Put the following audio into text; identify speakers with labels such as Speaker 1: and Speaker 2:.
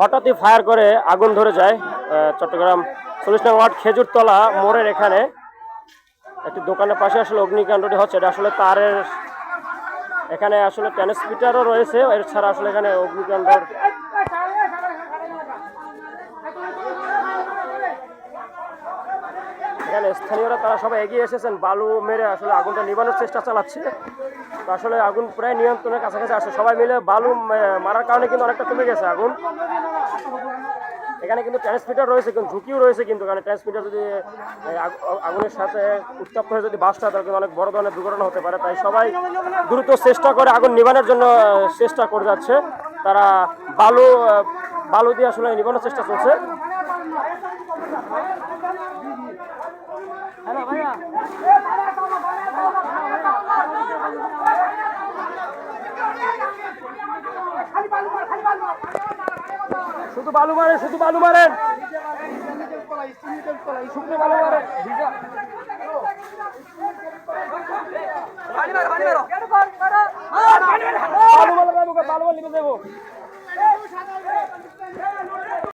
Speaker 1: হঠাৎই ফায়ার করে আগুন ধরে যায় চট্টগ্রাম চল্লিশ নং ওয়ার্ড খেজুরতলা মোড়ের এখানে। একটি দোকানের পাশে আসলে অগ্নিকাণ্ডটি হচ্ছে, এটা আসলে তারের, এখানে আসলে ট্রান্সমিটারও রয়েছে এছাড়া আসলে এখানে অগ্নিকাণ্ডর এখানে স্থানীয়রা, তারা সবাই এগিয়ে এসেছেন। বালু মেরে আসলে আগুনটা নিবানোর চেষ্টা চালাচ্ছে। আসলে আগুন প্রায় নিয়ন্ত্রণের কাছাকাছি আসছে সবাই মিলে বালু মারার কারণে কিন্তু অনেকটা কমে গেছে আগুন। এখানে কিন্তু ট্রান্সমিটার রয়েছে, কিন্তু ঝুঁকিও রয়েছে কিন্তু, কারণ ট্রান্সমিটার যদি আগুনের সাথে উত্তপ্ত হয়ে যদি বাসটা, তাহলে কিন্তু অনেক বড় ধরনের দুর্ঘটনা হতে পারে। তাই সবাই দ্রুত চেষ্টা করে আগুন নিবানোর জন্য চেষ্টা করে যাচ্ছে। তারা বালু বালু দিয়ে আসলে নিবানোর চেষ্টা চলছে। শুধু বালু মারেন শুধু বালু মারেন। শুকনো বালু মারেন। ভিজা বালু যাব বালু মারলে যাব